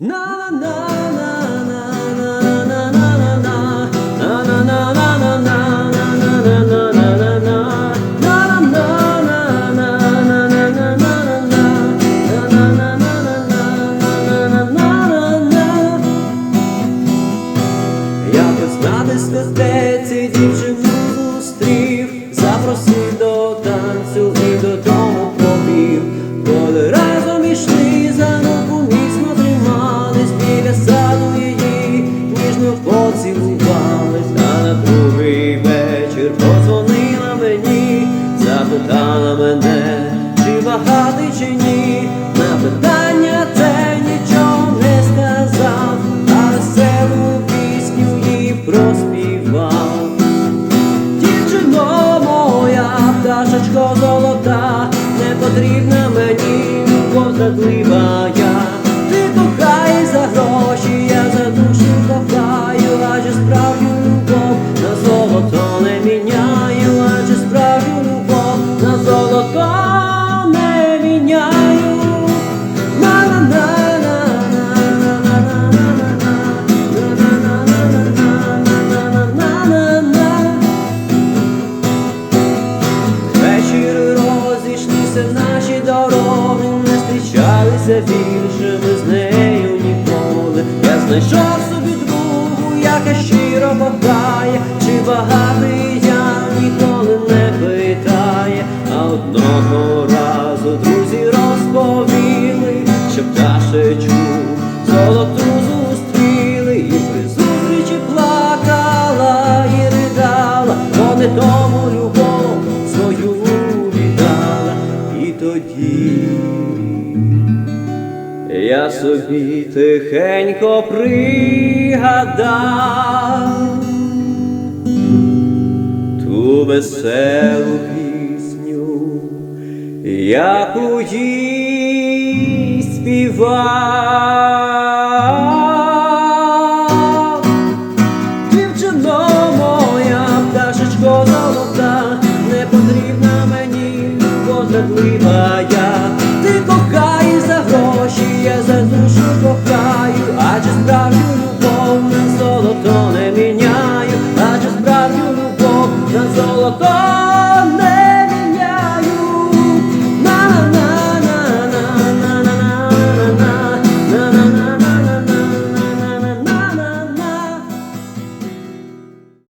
На знати, що де дівчини запитала мене, чи багатий чи ні. На питання це нічого не сказав, а веселу пісню їй проспівав. Дівчино моя, пташечко золота, не потрібна мені любов я. Знайшов собі другу, яка щиро кохає, чи багатий я ніколи не питає, а одного разу друзі розповіли, що пташечку золоту зустріли, і при плакала і ридала, бо не тому любов свою віддала, і тоді я собі тихенько пригадав ту веселу пісню, яку їй співав. я задушу пока